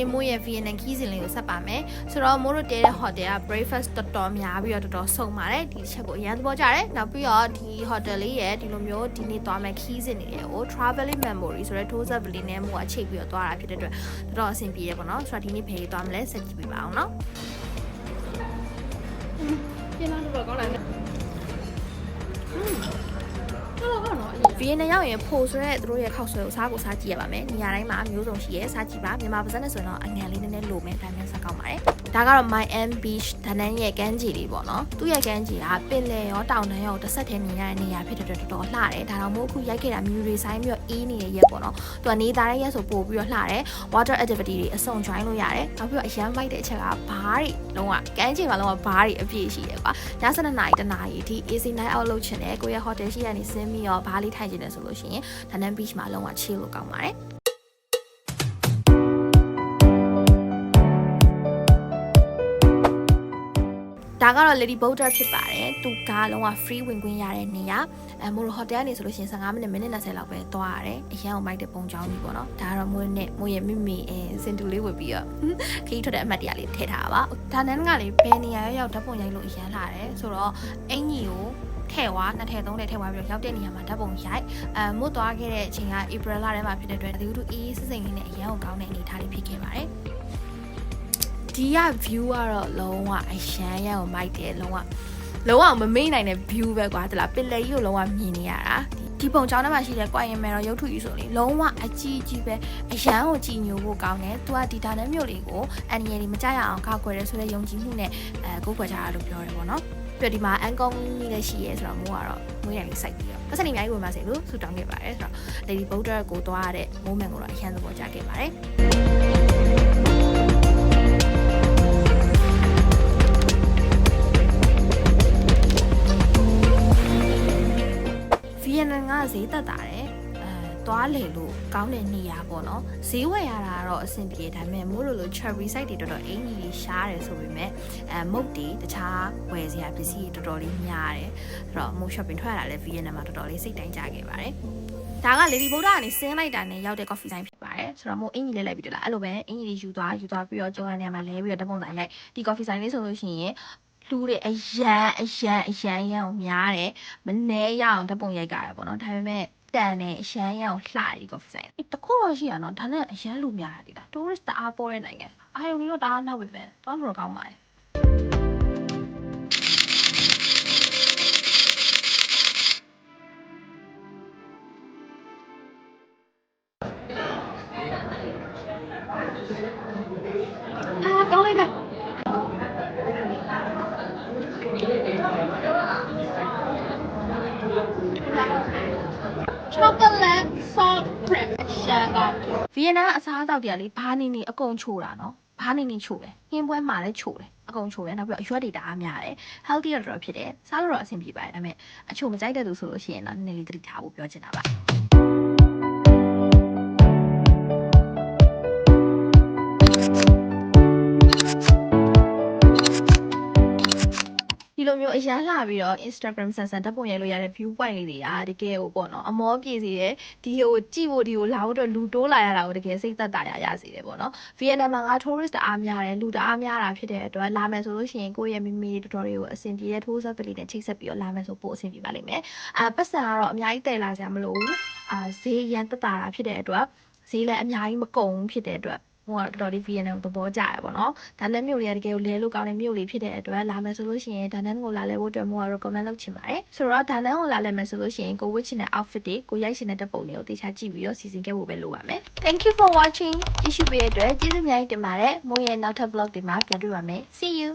နေ့မိုးရဲ့ Vietnam ခီးစဉ်လေးကိုဆက်ပါမယ်ဆိုတော့မိုးတို့တဲတဲ့ hotel က breakfast တော်တော်များပြီးတော့တော်တော်စုံပါတယ်ဒီချက်ကိုအရင်သဘောကျတယ်နောက်ပြီးတော့ဒီ hotel လေးရဲ့ဒီလိုမျိုးဒီနေ့သွားမယ်ခီးစဉ်တွေရဲ့ကို traveling memory ဆိုတဲ့ tour set လေးနဲ့မိုးအချိတ်ပြီးတော့သွားတာဖြစ်တဲ့အတွက်တော်တော်အဆင်ပြေတယ်ပေါ့နော်ဆိုတော့ဒီနေ့ဖေးသွားမလဲဆက်ကြည့်ပြပါအောင်နော်ပြင်လာတော့ကောင်းလာ ဗီယက်နမ်ရောက်ရင်ဖိုဆိုတဲ့သူတို့ရဲ့ခောက်ဆွဲကိုစားကိုစားကြည့်ရပါမယ်။နေရာတိုင်းမှာမျိုးစုံရှိရဲစားကြည့်ပါမြန်မာပါဇက်နဲ့ဆိုရင်တော့အငန်လေးနည်းနည်းလိုမယ်ဒါမျိုးစားကောင်းပါတယ်။ ဒါကတော့ My M Beach ဒါနန်းရဲ့ကမ်းခြေလေးပေါ့နော်။သူ့ရဲ့ကမ်းခြေကပင်လယ်ရောတောင်တန်းရောတစ်ဆက်တည်းမြင်ရတဲ့နေရာဖြစ်တဲ့အတွက်တော်တော်လှတယ်။ဒါတော့မို့အခုရိုက်ခဲ့တာမြူတွေဆိုင်ပြီးတော့အေးနေတဲ့ရက်ပေါ့နော်။သူကနေသားတဲ့ရက်ဆိုပို့ပြီးတော့လှတယ်။ Water activity တွေအစုံ join လို့ရတယ်။နောက်ပြီးတော့အရန်မိုက်တဲ့အချက်ကဘားတွေလုံးဝကမ်းခြေမှာလုံးဝဘားတွေအပြည့်ရှိတယ်ကွာ။ည7နာရီတနာရီအထိ AC night out လုပ်ချင်တယ်။ကိုယ့်ရဲ့ hotel ရှိရနေဆင်းပြီးတော့ဘားလေးထိုင်ချင်တယ်ဆိုလို့ရှိရင်ဒါနန်း beach မှာလုံးဝ chill လို့ကောင်းပါတယ် ဒါကတော့ Lady Boulder ဖြစ်ပါတယ်။သူကလုံးဝ free ဝင်ခွင့်ရတဲ့နေရာ။အဲမို့ဟိုတယ်ကနေဆိုလို့ရှိရင်15မိနစ်မိနစ်20လောက်ပဲသွားရတယ်။အရန်ကိုမိုက်တဲ့ပုံကြောင်းကြီးပေါ့နော်။ဒါကတော့မိုးနဲ့မိုးရဲ့မိမိအဲစင်တူလေးဝတ်ပြီးတော့ခရီးထွက်တဲ့အမှတ်တရလေးထည့်ထားပါ။ဒါနန်းကလေဘယ်နေရာရောက်ဓာတ်ပုံရိုက်လို့အရန်လာတယ်။ဆိုတော့အင်ကြီးကိုထဲ့ဝါနှစ်ထည့်သုံးထည့်ထည့်ဝါပြီးတော့ရောက်တဲ့နေရာမှာဓာတ်ပုံရိုက်အဲမို့သွားခဲ့တဲ့အချိန်က April လထဲမှာဖြစ်တဲ့အတွက်ဒီလိုအေးစစ်စိမ်လေးနဲ့အရန်ကိုကောင်းတဲ့အနေအထားလေးဖြစ်ခဲ့ပါတယ် ဒီက view ကတော့လုံးဝအရန်ရန်ကိုမိုက်တယ်လုံးဝလုံးဝမမေ့နိုင်တဲ့ view ပဲကွာတလားပင်လယ်ကြီးကိုလုံးဝမြင်နေရတာဒီပုံချောင်းထဲမှာရှိတဲ့ကွာရင်မယ်တော့ရုပ်ထုကြီးဆိုလေလုံးဝအကြီးကြီးပဲအရန်ကိုကြည်ညိုဖို့ကောင်းတယ်။ तू ကဒီတာနဲ့မြို့လေးကိုအန်ရီရီမကြရအောင်ကောက်ွယ်ရဲဆိုတဲ့ယုံကြည်မှုနဲ့အဲကိုယ်ွယ်ကြတာလို့ပြောတယ်ပေါ့နော်။ပြီးတော့ဒီမှာအန်ကောင်းကြီးလည်းရှိရဲဆိုတော့မိုးကတော့မိုးရလေးစိုက်ပြီးတော့ပတ်စံနေအများကြီးဝင်ပါစေလို့ဆုတောင်းခဲ့ပါတယ်ဆိုတော့ Lady Boulder ကိုသွားရတဲ့ moment ကိုတော့အရန်သဘောကျခဲ့ပါတယ်။ ဈေးသက်တာတယ်အဲသွားလေလို့ကောင်းတဲ့နေရာပေါ့နော်ဈေးဝယ်ရတာကတော့အဆင်ပြေဒါပေမဲ့မို့လို့လို့ cherry site တွေတော်တော်အင်ကြီးကြီးရှားတယ်ဆိုပေမဲ့အဲမုတ်တွေတခြားဝယ်စရာပစ္စည်းတွေတော်တော်လေးများတယ်အဲ့တော့မို့ shopping ထွက်ရတာလဲဗီယက်နမ်မှာတော်တော်လေးစိတ်တိုင်းကြခဲ့ပါတယ်ဒါက Lady Boulder ကနေဆင်းလိုက်တာနဲ့ရောက်တဲ့ coffee sign ဖြစ်ပါတယ်ဆိုတော့မို့အင်ကြီးလေးလိုက်ပြီးတော့လားအဲ့လိုပဲအင်ကြီးလေးယူသွားယူသွားပြီးတော့ကျုံရနေရာမှာလဲပြီးတော့ဓာတ်ပုံစံရိုက်ဒီ coffee sign လေးဆိုလို့ရှိရင် လူတွေအရန်အရန်အရန်ရန်ကိုများတယ်မနေရအောင်ဓာတ်ပုံရိုက်ကြရပေါ့နော်ဒါပေမဲ့တန်နဲ့အရန်ရန်ကိုလှရီ coffee sign တခုတော့ရှိရနော်ဒါနဲ့အရန်လူများတယ်ဒါ tourist တအားပေါ်တဲ့နိုင်ငံအာယုံကြီးတော့တအားနောက်ပဲပဲတော့လို့ကောင်းပါတယ် chocolate salt cream ရှာကဗီယက်နမ်အစားအသောက်တွေကလေဘာနေနေအကုန်ချိုတာနော်ဘာနေနေချိုတယ်ဟင်းပွဲမှာလည်းချိုတယ်အကုန်ချိုတယ်နောက်ပြီးတော့အရွက်တွေတအားများတယ် healthy တော့တော်တော်ဖြစ်တယ်စားလို့တော့အဆင်ပြေပါတယ်ဒါပေမဲ့အချိုမကြိုက်တဲ့သူဆိုလို့ရှိရင်တော့နည်းနည်းလေးသတိထားဖို့ပြောချင်တာပါ လိုမျိုးအရန်လာပြီးတော့ Instagram ဆန်ဆန်ဓာတ်ပုံရိုက်လို့ရတဲ့ view point လေးတွေကတကယ်ကိုပေါ့နော်အမောပြေစီတယ်ဒီဟိုကြည့်ဖို့ဒီဟိုလာဖို့အတွက်လူတိုးလာရတာကိုတကယ်စိတ်သက်သာရရစေတယ်ပေါ့နော်ဗီယက်နမ်မှာက tourist တအားများတယ်လူတအားများတာဖြစ်တဲ့အတွက်လာမယ်ဆိုလို့ရှိရင်ကိုယ့်ရဲ့မိမိတော်တော်တွေကိုအဆင်ပြေတဲ့ tour set လေးနဲ့ချိတ်ဆက်ပြီးတော့လာမယ်ဆိုပို့အဆင်ပြေပါလိမ့်မယ်အာပတ်စံကတော့အများကြီးတည်လာစရာမလိုဘူးအာဈေးရန်သက်သာတာဖြစ်တဲ့အတွက်ဈေးလည်းအများကြီးမကုန်ဘူးဖြစ်တဲ့အတွက် ဟိုကတော်တော်လေး VNN ကိုသဘောကျရပါတော့။ဒါနဲ့မြို့လေးကတကယ်ကိုလဲလို့ကောင်းတဲ့မြို့လေးဖြစ်တဲ့အတွက်လာမယ်ဆိုလို့ရှိရင်ဒါနဲ့ကိုလာလဲဖို့အတွက်မို့ကတော့ comment လုပ်ချင်ပါတယ်။ဆိုတော့ဒါနဲ့ကိုလာလဲမယ်ဆိုလို့ရှိရင်ကိုဝတ်ချင်တဲ့ outfit တွေကိုရိုက်ချင်တဲ့တပ်ပုံတွေကိုတေချာကြည့်ပြီးတော့စီစဉ်ခဲ့ဖို့ပဲလိုပါမယ်။ Thank you for watching. ကြည့်ရှုပေးတဲ့အတွက်ကျေးဇူးအများကြီးတင်ပါတယ်။မိုးရဲ့နောက်ထပ် vlog တွေမှာပြန်တွေ့ပါမယ်။ See you.